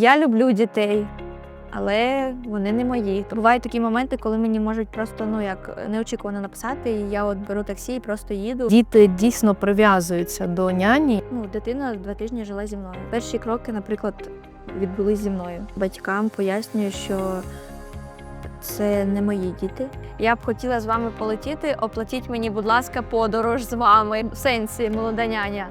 Я люблю дітей, але вони не мої. Бувають такі моменти, коли мені можуть просто ну як неочікувано написати, і я от беру таксі і просто їду. Діти дійсно прив'язуються до няні. Ну, дитина два тижні жила зі мною. Перші кроки, наприклад, відбулись зі мною. Батькам пояснюю, що це не мої діти. Я б хотіла з вами полетіти. Оплатіть мені, будь ласка, подорож з вами. В сенсі молода няня.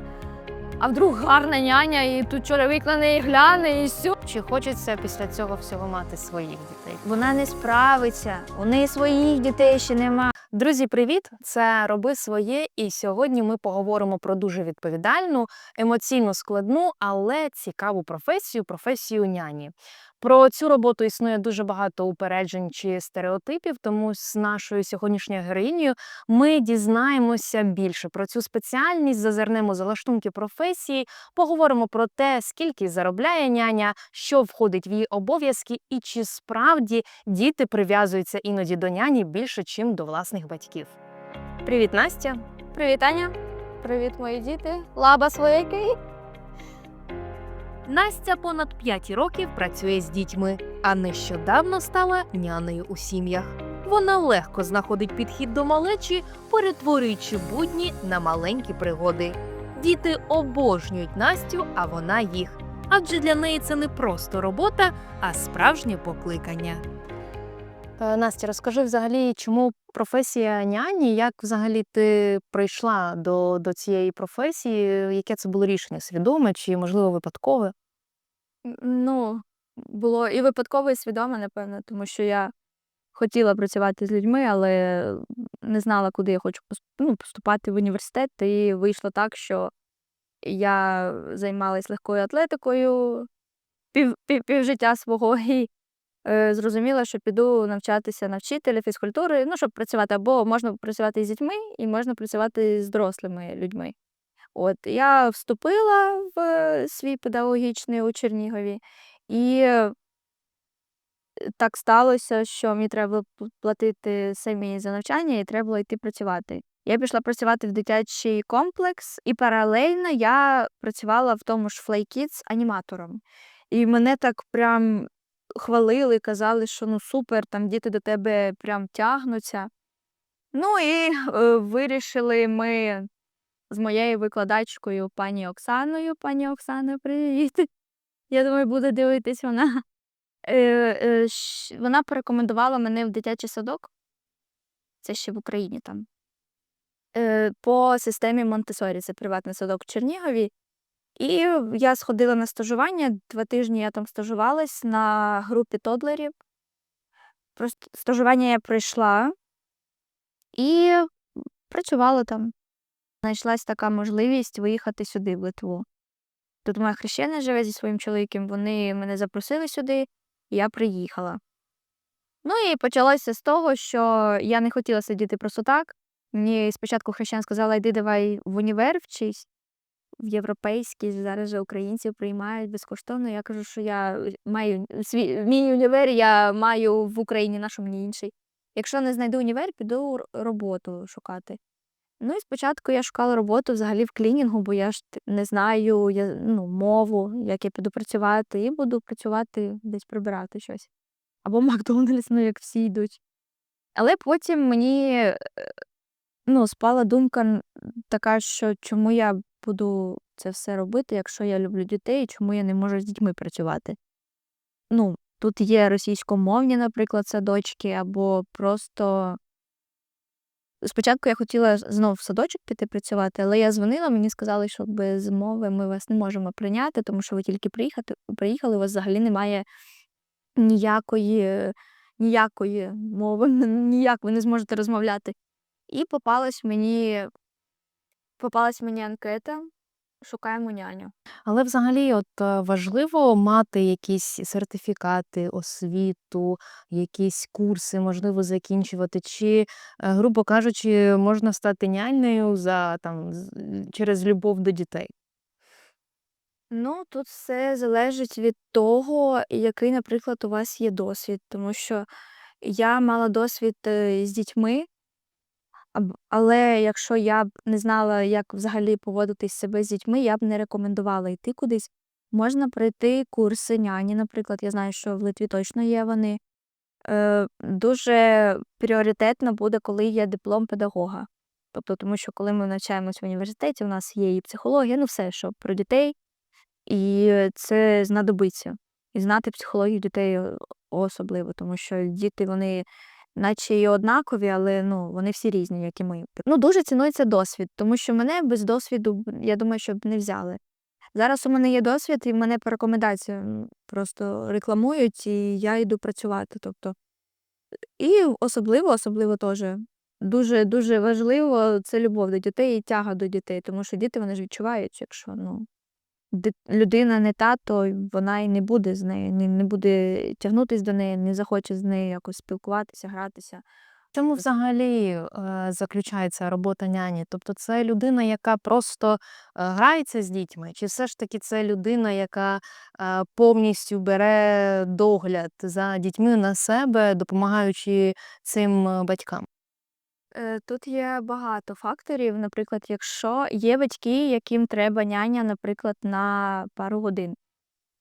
А вдруг гарна няня, і тут чоловік на неї гляне, і все. Чи хочеться після цього всього мати своїх дітей? Вона не справиться. У неї своїх дітей ще нема. Друзі, привіт! Це роби своє. І сьогодні ми поговоримо про дуже відповідальну, емоційно складну, але цікаву професію професію няні. Про цю роботу існує дуже багато упереджень чи стереотипів. Тому з нашою сьогоднішньою героїнею ми дізнаємося більше про цю спеціальність, зазирнемо за лаштунки професії, поговоримо про те, скільки заробляє няня, що входить в її обов'язки, і чи справді діти прив'язуються іноді до няні більше, чим до власних батьків. Привіт, Настя! Привіт, Аня. Привіт, мої діти. Лаба своєкий. Настя понад 5 років працює з дітьми, а нещодавно стала нянею у сім'ях. Вона легко знаходить підхід до малечі, перетворюючи будні на маленькі пригоди. Діти обожнюють Настю, а вона їх. Адже для неї це не просто робота, а справжнє покликання. Е, Настя, розкажи взагалі, чому професія няні? Як взагалі ти прийшла до, до цієї професії? Яке це було рішення? Свідоме чи, можливо, випадкове? Ну, було і випадково, і свідомо, напевно, тому що я хотіла працювати з людьми, але не знала, куди я хочу ну, поступати в університет. І вийшло так, що я займалась легкою атлетикою пів, пів, півжиття свого і е, зрозуміла, що піду навчатися на вчителя фізкультури, ну, щоб працювати, або можна працювати з дітьми, і можна працювати з дорослими людьми. От я вступила в свій педагогічний у Чернігові, і е, так сталося, що мені треба було платити самі за навчання, і треба було йти працювати. Я пішла працювати в дитячий комплекс, і паралельно я працювала в тому ж Fly Kids аніматором. І мене так прям хвалили, казали, що ну супер, там діти до тебе прям тягнуться. Ну і е, вирішили ми з моєю викладачкою пані Оксаною. Пані Оксано, привіт. Я думаю, буде дивитись вона. Е, е, Вона порекомендувала мене в дитячий садок. Це ще в Україні там. Е, По системі Монтесорі, це приватний садок в Чернігові. І я сходила на стажування. Два тижні я там стажувалась на групі тодлерів. Просто стажування я пройшла і працювала там. Знайшлась така можливість виїхати сюди, в Литву. Тут моя хрещена живе зі своїм чоловіком, вони мене запросили сюди, і я приїхала. Ну і почалося з того, що я не хотіла сидіти просто так. Мені спочатку хрещена сказала, йди давай в універ вчись, в європейський, зараз же українців приймають безкоштовно. Я кажу, що я маю свій мій універ, я маю в Україні, нашу мені інший. Якщо не знайду універ, піду роботу шукати. Ну і спочатку я шукала роботу взагалі в клінінгу, бо я ж не знаю я, ну, мову, як я піду працювати, і буду працювати десь прибирати щось. Або Макдональдс, ну як всі йдуть. Але потім мені е, ну, спала думка така, що чому я буду це все робити, якщо я люблю дітей, і чому я не можу з дітьми працювати. Ну, тут є російськомовні, наприклад, садочки, або просто Спочатку я хотіла знов в садочок піти працювати, але я дзвонила, мені сказали, що без мови ми вас не можемо прийняти, тому що ви тільки приїхати, приїхали, у вас взагалі немає ніякої, ніякої мови, ніяк ви не зможете розмовляти. І попалась мені, попалась мені анкета Шукаємо няню. Але взагалі, от е, важливо мати якісь сертифікати, освіту, якісь курси, можливо, закінчувати, чи, е, грубо кажучи, можна стати нянею за там через любов до дітей. Ну, тут все залежить від того, який, наприклад, у вас є досвід. Тому що я мала досвід е, з дітьми, але якщо я б не знала, як взагалі поводитись себе з дітьми, я б не рекомендувала йти кудись. Можна пройти курси няні, наприклад. Я знаю, що в Литві точно є вони. Е, дуже пріоритетно буде, коли є диплом педагога. Тобто, тому що коли ми навчаємось в університеті, у нас є і психологія, ну все, що про дітей, і це знадобиться. І знати психологію дітей особливо, тому що діти, вони наче і однакові, але ну, вони всі різні, як і ми. Ну, дуже цінується досвід, тому що мене без досвіду, я думаю, щоб не взяли. Зараз у мене є досвід, і мене по рекомендаціям просто рекламують, і я йду працювати. Тобто, і особливо, особливо теж дуже дуже важливо це любов до дітей і тяга до дітей, тому що діти вони ж відчувають, якщо ну, людина не та, то вона і не буде з нею, не, не буде тягнутися до неї, не захоче з нею якось спілкуватися, гратися. Чому взагалі е, заключається робота няні? Тобто це людина, яка просто е, грається з дітьми, чи все ж таки це людина, яка е, повністю бере догляд за дітьми на себе, допомагаючи цим е, батькам? Е, Тут є багато факторів. Наприклад, якщо є батьки, яким треба няня, наприклад, на пару годин.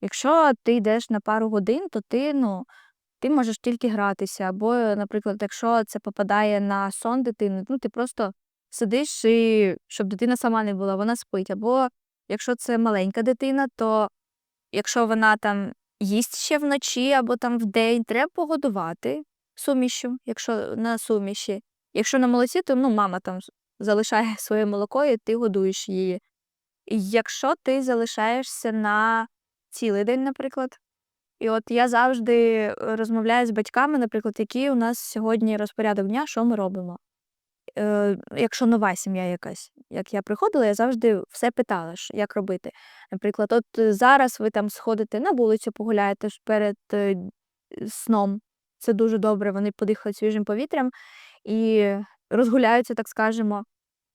Якщо ти йдеш на пару годин, то ти, ну, ти можеш тільки гратися. Або, наприклад, якщо це попадає на сон дитини, ну ти просто сидиш і щоб дитина сама не була, вона спить. Або якщо це маленька дитина, то якщо вона там їсть ще вночі або там вдень, треба погодувати сумішю, якщо на суміші. Якщо на молоці, то ну, мама там залишає своє молоко, і ти годуєш її. Якщо ти залишаєшся на цілий день, наприклад, і от я завжди е, розмовляю з батьками, наприклад, який у нас сьогодні розпорядок дня, що ми робимо. Е, якщо нова сім'я якась, як я приходила, я завжди все питала, як робити. Наприклад, от е, зараз ви там сходите на вулицю, погуляєте перед е, сном. Це дуже добре, вони подихають свіжим повітрям і розгуляються, так скажемо.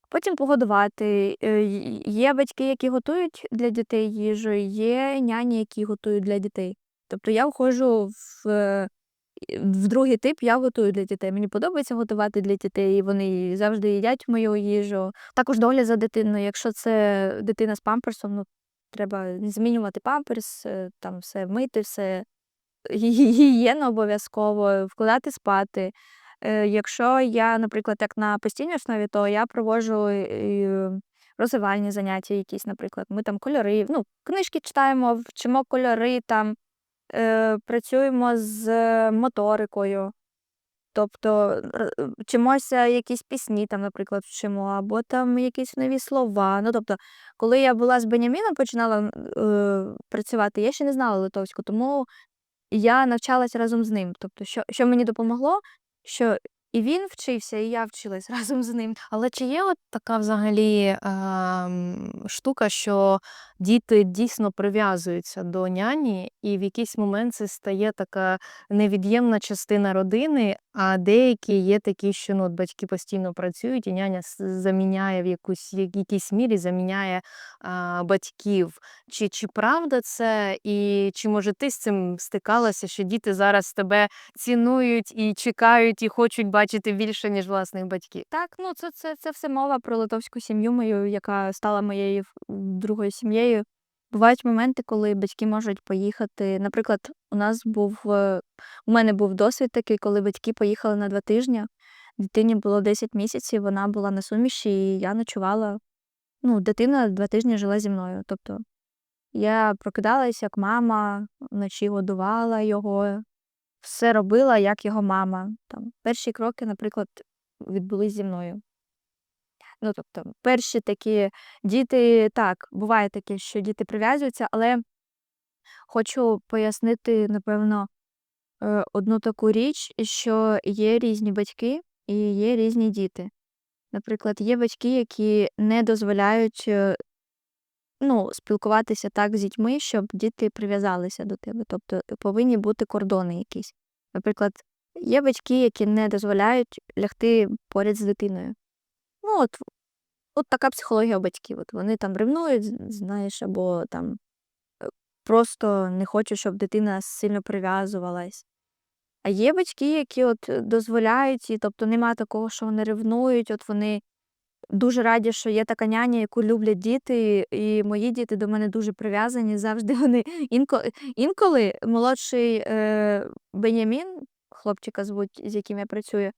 Потім погодувати. Е, Є батьки, які готують для дітей їжу, є няні, які готують для дітей. Тобто я входжу в, е, в другий тип, я готую для дітей. Мені подобається готувати для дітей, і вони завжди їдять мою їжу. Також догляд за дитиною. Якщо це дитина з памперсом, ну треба змінювати памперс, е, там все мити, все гі- гігієна обов'язково, вкладати спати. Е, Якщо я, наприклад, як на постійній основі, то я проводжу розвивальні заняття якісь, наприклад. Ми там кольори, ну, книжки читаємо, вчимо кольори, там, е, працюємо з моторикою. Тобто вчимося якісь пісні, там, наприклад, вчимо, або там якісь нові слова. Ну, тобто, коли я була з Беняміном, починала е, працювати, я ще не знала литовську, тому я навчалась разом з ним. Тобто, що, що мені допомогло, що і він вчився, і я вчилась разом з ним. Але чи є от така взагалі е, штука, що діти дійсно прив'язуються до няні, і в якийсь момент це стає така невід'ємна частина родини, а деякі є такі, що ну, батьки постійно працюють, і няня заміняє в якусь якійсь мірі заміняє а, батьків. Чи, чи правда це, і чи може ти з цим стикалася, що діти зараз тебе цінують і чекають, і хочуть бачити більше, ніж власних батьків? Так, ну це, це, це все мова про литовську сім'ю мою, яка стала моєю другою сім'єю. Бувають моменти, коли батьки можуть поїхати. Наприклад, у нас був е, у мене був досвід такий, коли батьки поїхали на два тижні. Дитині було 10 місяців, вона була на суміші, і я ночувала. Ну, дитина два тижні жила зі мною. Тобто я прокидалась як мама, вночі годувала його, все робила як його мама. Там перші кроки, наприклад, відбулись зі мною. Ну, тобто, перші такі діти, так, буває таке, що діти прив'язуються, але хочу пояснити, напевно, е, одну таку річ, що є різні батьки і є різні діти. Наприклад, є батьки, які не дозволяють е, ну, спілкуватися так з дітьми, щоб діти прив'язалися до тебе. Тобто повинні бути кордони якісь. Наприклад, є батьки, які не дозволяють лягти поряд з дитиною. Ну, от, от така психологія батьків. От вони там ревнують, знаєш, або там е, просто не хочуть, щоб дитина сильно прив'язувалась. А є батьки, які от дозволяють, і тобто нема такого, що вони ревнують, от вони дуже раді, що є така няня, яку люблять діти, і мої діти до мене дуже прив'язані. Завжди вони інколи, інколи молодший е, Бенямін, хлопчика звуть, з яким я працюю,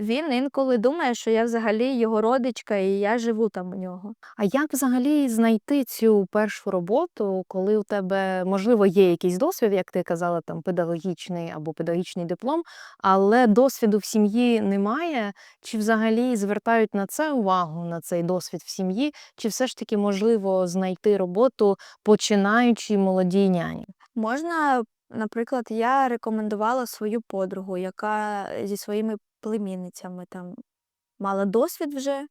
він інколи думає, що я взагалі його родичка, і я живу там у нього. А як взагалі знайти цю першу роботу, коли у тебе, можливо, є якийсь досвід, як ти казала, там педагогічний або педагогічний диплом, але досвіду в сім'ї немає? Чи взагалі звертають на це увагу, на цей досвід в сім'ї? Чи все ж таки можливо знайти роботу починаючи молодій няні? Можна, наприклад, я рекомендувала свою подругу, яка зі своїми племінницями там мала досвід вже.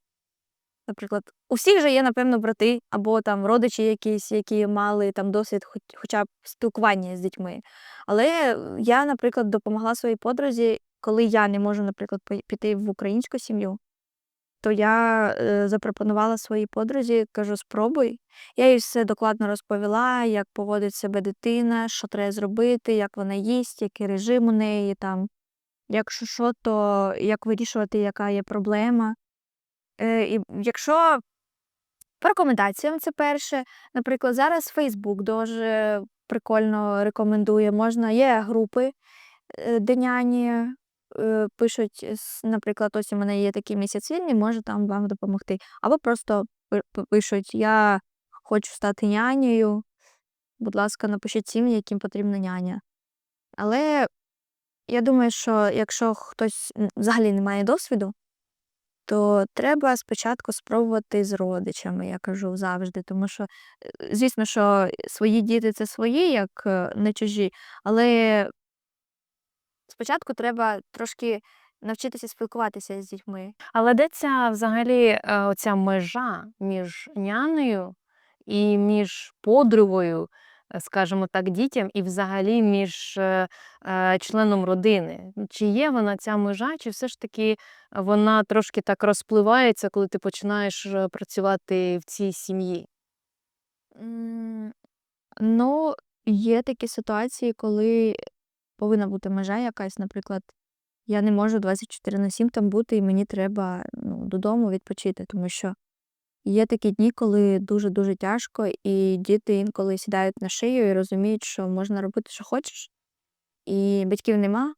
Наприклад, у всіх же є, напевно, брати або там родичі якісь, які мали там досвід хоч, хоча б спілкування з дітьми. Але я, наприклад, допомогла своїй подрузі, коли я не можу, наприклад, піти в українську сім'ю, то я е, запропонувала своїй подрузі, кажу, спробуй. Я їй все докладно розповіла, як поводить себе дитина, що треба зробити, як вона їсть, який режим у неї там. Якщо що, то як вирішувати, яка є проблема. Е, і якщо по рекомендаціям це перше. Наприклад, зараз Facebook дуже прикольно рекомендує. Можна, є групи, е, де няні е, пишуть, наприклад, ось у мене є такий місяць вільний, може там вам допомогти. Або просто пи- пи- пишуть: Я хочу стати нянею. Будь ласка, напишіть сім'ї, яким потрібна няня. Але я думаю, що якщо хтось взагалі не має досвіду, то треба спочатку спробувати з родичами, я кажу завжди. Тому що, е, звісно, що свої діти це свої, як е, не чужі, але спочатку треба трошки навчитися спілкуватися з дітьми. Але де ця взагалі е, оця межа між нянею і між подругою, скажімо так, дітям, і взагалі між е, е, членом родини? Чи є вона ця межа, чи все ж таки вона трошки так розпливається, коли ти починаєш е, працювати в цій сім'ї? Ну, є такі ситуації, коли повинна бути межа якась, наприклад, я не можу 24 на 7 там бути, і мені треба ну, додому відпочити, тому що є такі дні, коли дуже-дуже тяжко, і діти інколи сідають на шию і розуміють, що можна робити, що хочеш, і батьків нема.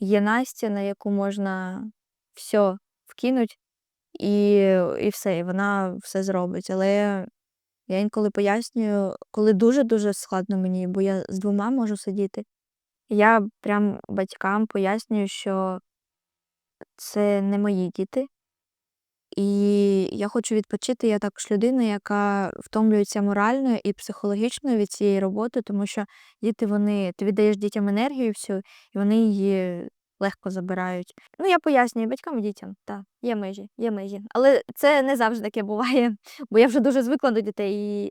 Є Настя, на яку можна все вкинуть, і, і все, і вона все зробить. Але я інколи пояснюю, коли дуже-дуже складно мені, бо я з двома можу сидіти. Я прям батькам пояснюю, що це не мої діти. І я хочу відпочити. Я також людина, яка втомлюється морально і психологічно від цієї роботи, тому що діти, вони, ти віддаєш дітям енергію всю, і вони її легко забирають. Ну, я пояснюю батькам і дітям, так, є межі, є межі. Але це не завжди таке буває, бо я вже дуже звикла до дітей, і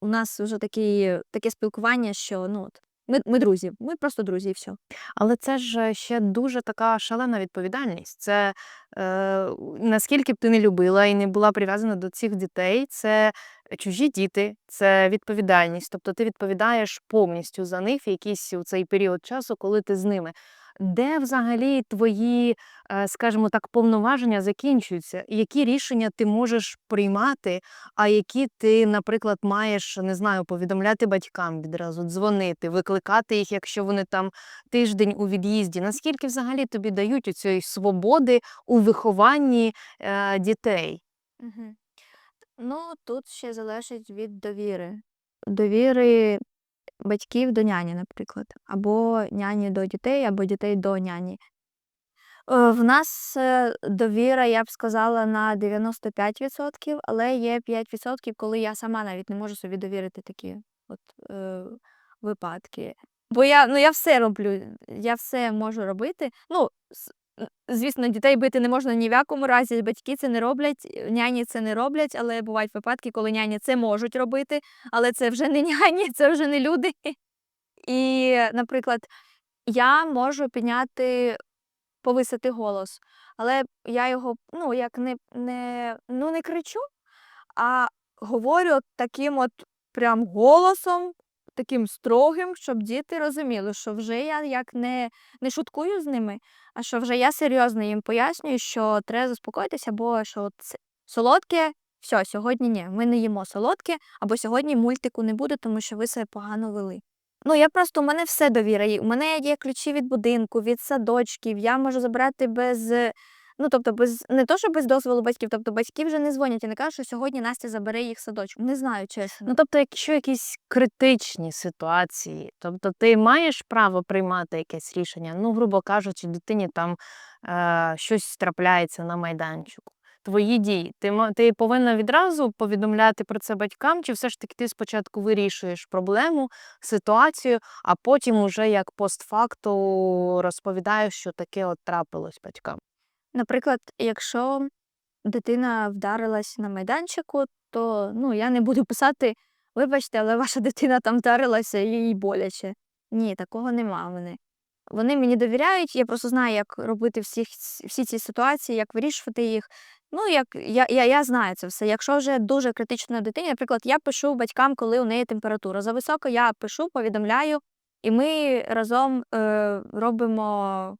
у нас вже такі, таке спілкування, що ну, ми, ми друзі, ми просто друзі, і все. Але це ж ще дуже така шалена відповідальність. Це е, наскільки б ти не любила і не була прив'язана до цих дітей, це чужі діти, це відповідальність. Тобто ти відповідаєш повністю за них якийсь у цей період часу, коли ти з ними. Де взагалі твої, е, скажімо так, повноваження закінчуються? Які рішення ти можеш приймати, а які ти, наприклад, маєш, не знаю, повідомляти батькам відразу, дзвонити, викликати їх, якщо вони там тиждень у від'їзді. Наскільки взагалі тобі дають цієї свободи у вихованні е, дітей? Угу. Ну, тут ще залежить від довіри. Довіри батьків до няні, наприклад, або няні до дітей, або дітей до няні. Е, В нас е, довіра, я б сказала, на 95%, але є 5%, коли я сама навіть не можу собі довірити такі от, е, випадки. Бо я, ну, я все роблю, я все можу робити. Ну, звісно, дітей бити не можна ні в якому разі, батьки це не роблять, е, няні це не роблять, але бувають випадки, коли няні це можуть робити, але це вже не няні, це вже не люди. І, наприклад, я можу підняти, повисити голос, але я його, ну, як не, не, ну, не кричу, а говорю таким от прям голосом, таким строгим, щоб діти розуміли, що вже я як не, не шуткую з ними, а що вже я серйозно їм пояснюю, що треба заспокоїтися, бо що це, солодке, все, сьогодні ні, ми не їмо солодке, або сьогодні мультику не буде, тому що ви себе погано вели. Ну, я просто у мене все довіра. У мене є ключі від будинку, від садочків. Я можу забрати без. Ну, тобто, без не то, що без дозволу батьків, тобто батьки вже не дзвонять і не кажуть, що сьогодні Настя забере їх в садочок. Не знаю, чесно. Ну, тобто, якщо якісь критичні ситуації, тобто ти маєш право приймати якесь рішення, ну, грубо кажучи, дитині там е, щось трапляється на майданчику. Твої дії. Ти, ти повинна відразу повідомляти про це батькам, чи все ж таки ти спочатку вирішуєш проблему, ситуацію, а потім уже як постфакту розповідаєш, що таке от трапилось батькам. Наприклад, якщо дитина вдарилась на майданчику, то ну, я не буду писати, вибачте, але ваша дитина там вдарилася їй боляче. Ні, такого нема в мене. Вони мені довіряють, я просто знаю, як робити всіх, ц- всі ці ситуації, як вирішувати їх. Ну, як я, я, я знаю це все. Якщо вже дуже критично дитині, наприклад, я пишу батькам, коли у неї температура зависока, я пишу, повідомляю, і ми разом е, робимо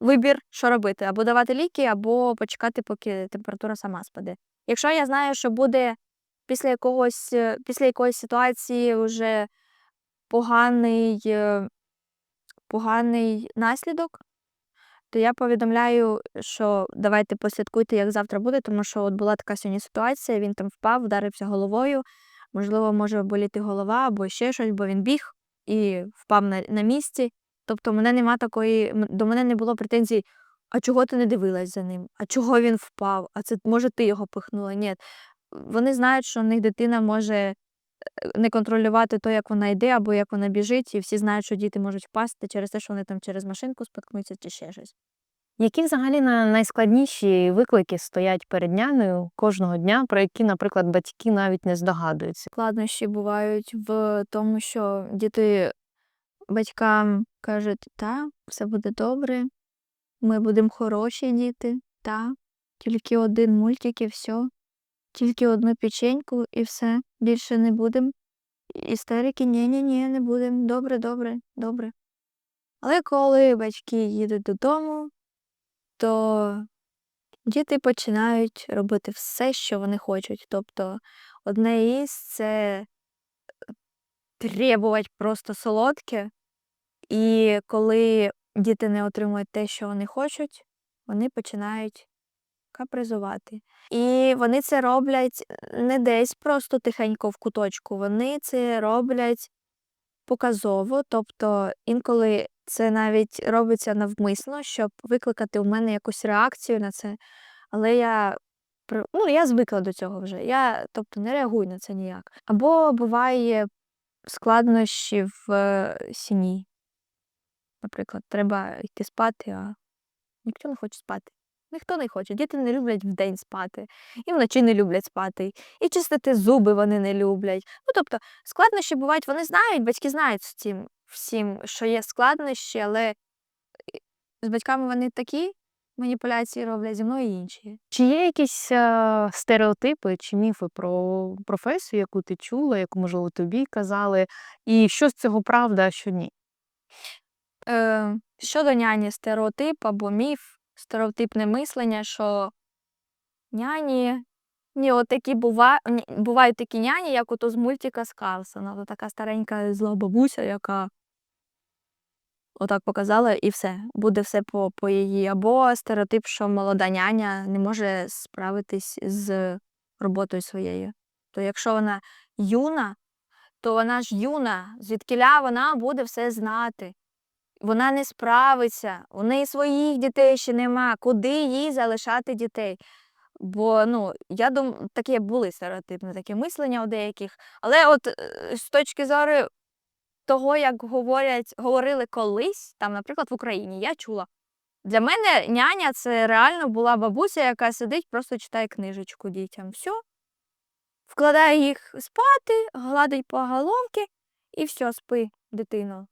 вибір, що робити: або давати ліки, або почекати, поки температура сама спаде. Якщо я знаю, що буде після якогось, е, після якоїсь ситуації вже поганий, е, поганий наслідок, то я повідомляю, що давайте послідкуйте, як завтра буде, тому що от була така сьогодні ситуація, він там впав, вдарився головою, можливо, може боліти голова або ще щось, бо він біг і впав на, на місці. Тобто, мене нема такої, до мене не було претензій, а чого ти не дивилась за ним? А чого він впав? А це може ти його пихнула? Ні. Вони знають, що в них дитина може е, не контролювати то, як вона йде, або як вона біжить, і всі знають, що діти можуть впасти через те, що вони там через машинку споткнуться чи ще щось. Які взагалі найскладніші виклики стоять перед нянею кожного дня, про які, наприклад, батьки навіть не здогадуються? Складнощі бувають в тому, що діти батькам кажуть, та, все буде добре, ми будемо хороші діти, та, тільки один мультик і все, тільки одну печеньку і все, більше не будемо. Істерики, ні-ні-ні, не будемо. Добре, добре, добре. Але коли батьки їдуть додому, то діти починають робити все, що вони хочуть. Тобто, одне із це требувати просто солодке. І коли діти не отримують те, що вони хочуть, вони починають капризувати. І вони це роблять не десь просто тихенько в куточку, вони це роблять показово, тобто інколи це навіть робиться навмисно, щоб викликати у мене якусь реакцію на це. Але я ну, я звикла до цього вже. Я тобто не реагую на це ніяк. Або буває складнощі в е, сім'ї. Наприклад, треба йти спати, а ніхто не хоче спати. Ніхто не хоче. Діти не люблять вдень спати, і вночі не люблять спати, і чистити зуби вони не люблять. Ну, тобто, складнощі бувають, вони знають, батьки знають з цим всім, що є складнощі, але з батьками вони такі маніпуляції роблять, зі мною і інші. Чи є якісь е, стереотипи чи міфи про професію, яку ти чула, яку, можливо, тобі казали, і що з цього правда, а що ні? Е, щодо няні, стереотип або міф, стереотипне мислення, що няні. Ні, от такі бува... бувають такі няні, як ото з мультика з Карлсона. Ото така старенька зла бабуся, яка отак показала, і все, буде все по, по її. Або стереотип, що молода няня не може справитись з роботою своєю. То якщо вона юна, то вона ж юна, звідкиля вона буде все знати. Вона не справиться, у неї своїх дітей ще нема. Куди їй залишати дітей? Бо ну, я думаю, таке були стереотипне таке мислення у деяких. Але от е, з точки зору того, як говорять, говорили колись, там, наприклад, в Україні, я чула. Для мене няня це реально була бабуся, яка сидить, просто читає книжечку дітям. Все. Вкладає їх спати, гладить по головці і все, спи, дитино.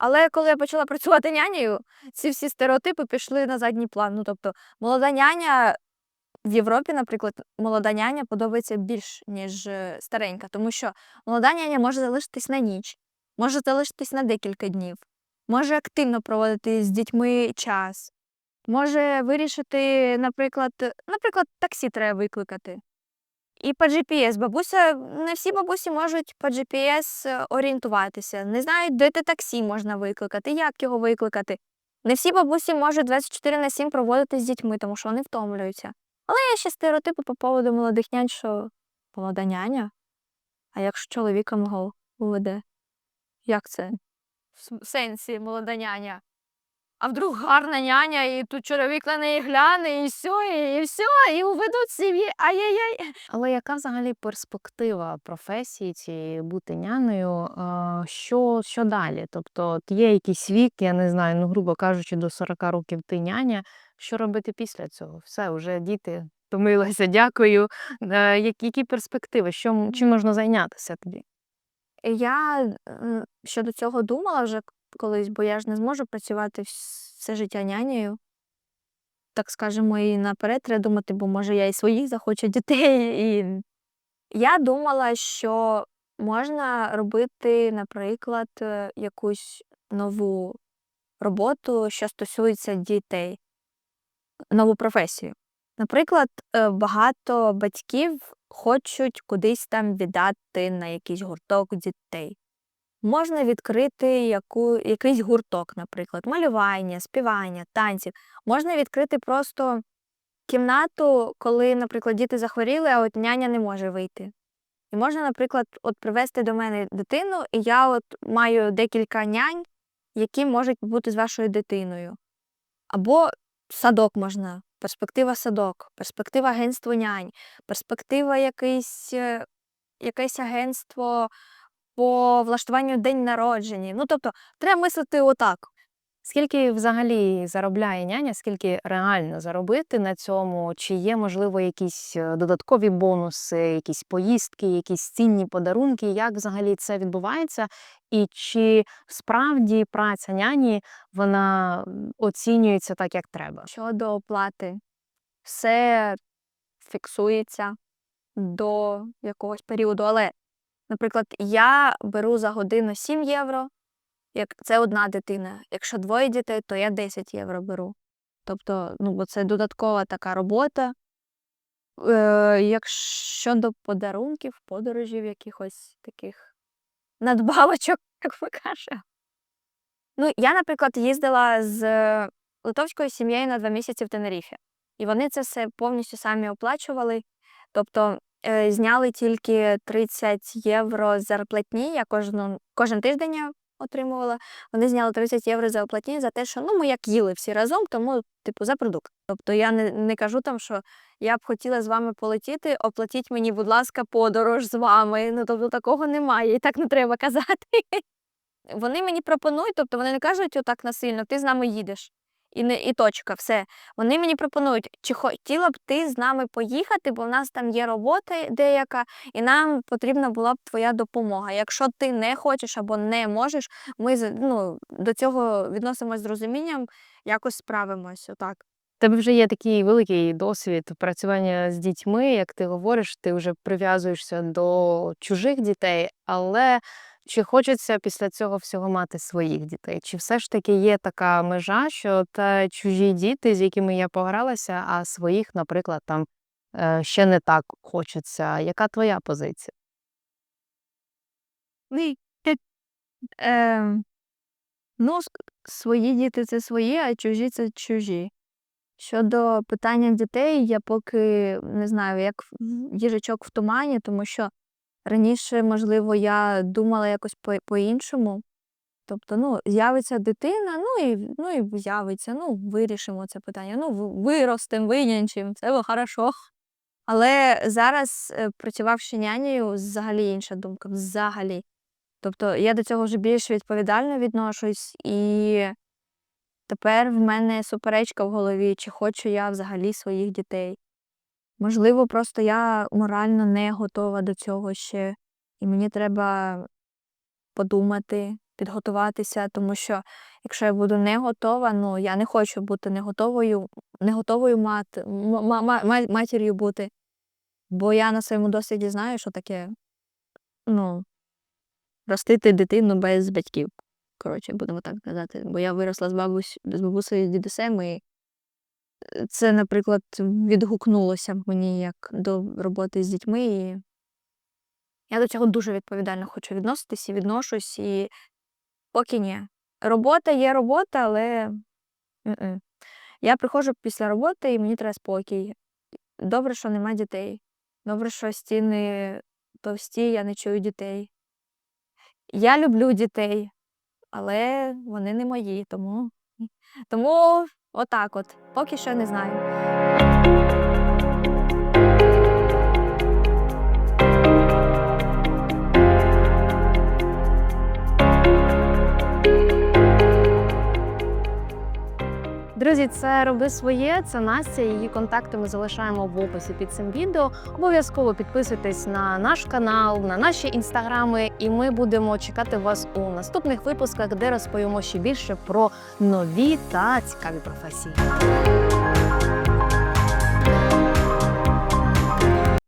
Але коли я почала працювати нянею, ці всі стереотипи пішли на задній план. Ну, тобто, молода няня в Європі, наприклад, молода няня подобається більш, ніж е, старенька, тому що молода няня може залишитись на ніч, може залишитись на декілька днів, може активно проводити з дітьми час, може вирішити, наприклад, наприклад, таксі треба викликати. І по GPS. Бабуся, не всі бабусі можуть по GPS е, орієнтуватися, не знають, де те таксі можна викликати, як його викликати. Не всі бабусі можуть 24 на 7 проводити з дітьми, тому що вони втомлюються. Але є ще стереотипи по поводу молодих нянь, що молода няня. А якщо чоловіком його уведе? Як це? В сенсі молода няня. А вдруг гарна няня, і тут чоловік на неї гляне, і все, і, все, і уведуть сім'ї. Ай-яй-яй. Але яка взагалі перспектива професії цієї бути нянею? Е, Що, що далі? Тобто от є якийсь вік, я не знаю, ну грубо кажучи, до 40 років ти няня. Що робити після цього? Все, вже діти втомилися, дякую. Е, які, перспективи? Що, чим можна зайнятися тоді? Я щодо цього думала вже колись, бо я ж не зможу працювати все життя нянею. Так скажемо, і наперед треба думати, бо може я і своїх захочу дітей. І... Я думала, що можна робити, наприклад, е, якусь нову роботу, що стосується дітей, нову професію. Наприклад, е, багато батьків хочуть кудись там віддати на якийсь гурток дітей. Можна відкрити яку, якийсь гурток, наприклад, малювання, співання, танців. Можна відкрити просто кімнату, коли, наприклад, діти захворіли, а от няня не може вийти. І можна, наприклад, от привезти до мене дитину, і я от маю декілька нянь, які можуть бути з вашою дитиною. Або садок можна, перспектива садок, перспектива агентство нянь, перспектива якийсь, е, якесь агентство по влаштуванню день народження. Ну, тобто, треба мислити отак. Скільки взагалі заробляє няня, скільки реально заробити на цьому? Чи є, можливо, якісь е, додаткові бонуси, якісь поїздки, якісь цінні подарунки? Як взагалі це відбувається? І чи справді праця няні вона оцінюється так, як треба? Щодо оплати, все фіксується до якогось періоду. Але, наприклад, я беру за годину 7 євро, як це одна дитина. Якщо двоє дітей, то я 10 євро беру. Тобто, ну, бо це додаткова така робота. Е, якщо до подарунків, подорожів якихось таких надбавочок, як ми кажемо. Ну, я, наприклад, їздила з литовською сім'єю на два місяці в Тенеріфі. І вони це все повністю самі оплачували. Тобто е, зняли тільки 30 євро зарплатні. Я кожну, кожен тиждень отримувала. Вони зняли 30 євро за оплатні за те, що ну, ми як їли всі разом, тому, типу, за продукт. Тобто я не, не кажу там, що я б хотіла з вами полетіти, оплатіть мені, будь ласка, подорож з вами. Ну, тобто такого немає, і так не треба казати. Вони мені пропонують, тобто вони не кажуть отак насильно, ти з нами їдеш. І, не, і точка, все. Вони мені пропонують, чи хотіла б ти з нами поїхати, бо в нас там є робота деяка, і нам потрібна була б твоя допомога. Якщо ти не хочеш або не можеш, ми ну, до цього відносимось з розумінням, якось справимось. Отак. Тебе вже є такий великий досвід працювання з дітьми, як ти говориш, ти вже прив'язуєшся до чужих дітей, але чи хочеться після цього всього мати своїх дітей? Чи все ж таки є така межа, що та чужі діти, з якими я погралася, а своїх, наприклад, там е, ще не так хочеться? Яка твоя позиція? Ні. Е, ну, свої діти це свої, а чужі це чужі. Щодо питання дітей, я поки не знаю, як їжачок в тумані, тому що раніше, можливо, я думала якось по- по-іншому. Тобто, ну, з'явиться дитина, ну і, ну і з'явиться, ну, вирішимо це питання. Ну, виростемо, винянчимо, все буде хорошо. Але зараз, е, працювавши нянею, взагалі інша думка. Взагалі. Тобто я до цього вже більш відповідально відношусь, і тепер в мене суперечка в голові, чи хочу я взагалі своїх дітей. Можливо, просто я морально не готова до цього ще, і мені треба подумати, підготуватися, тому що якщо я буду не готова, ну я не хочу бути не готовою, не готовою мат, м- ма- ма- ма- матір'ю бути. Бо я на своєму досвіді знаю, що таке ну, ростити дитину без батьків. Коротше, будемо так казати. Бо я виросла з бабусь, з бабусею з дідусем, і це, наприклад, відгукнулося б мені як до роботи з дітьми. І я до цього дуже відповідально хочу відноситись і відношусь, і поки ні. Робота є робота, але м-м. я приходжу після роботи і мені треба спокій. Добре, що нема дітей. Добре, що стіни товсті, я не чую дітей. Я люблю дітей, але вони не мої, тому, тому отак от. Поки що не знаю. Друзі, це роби своє. Це Настя. Її контакти ми залишаємо в описі під цим відео. Обов'язково підписуйтесь на наш канал, на наші інстаграми, і ми будемо чекати вас у наступних випусках, де розповімо ще більше про нові та цікаві професії.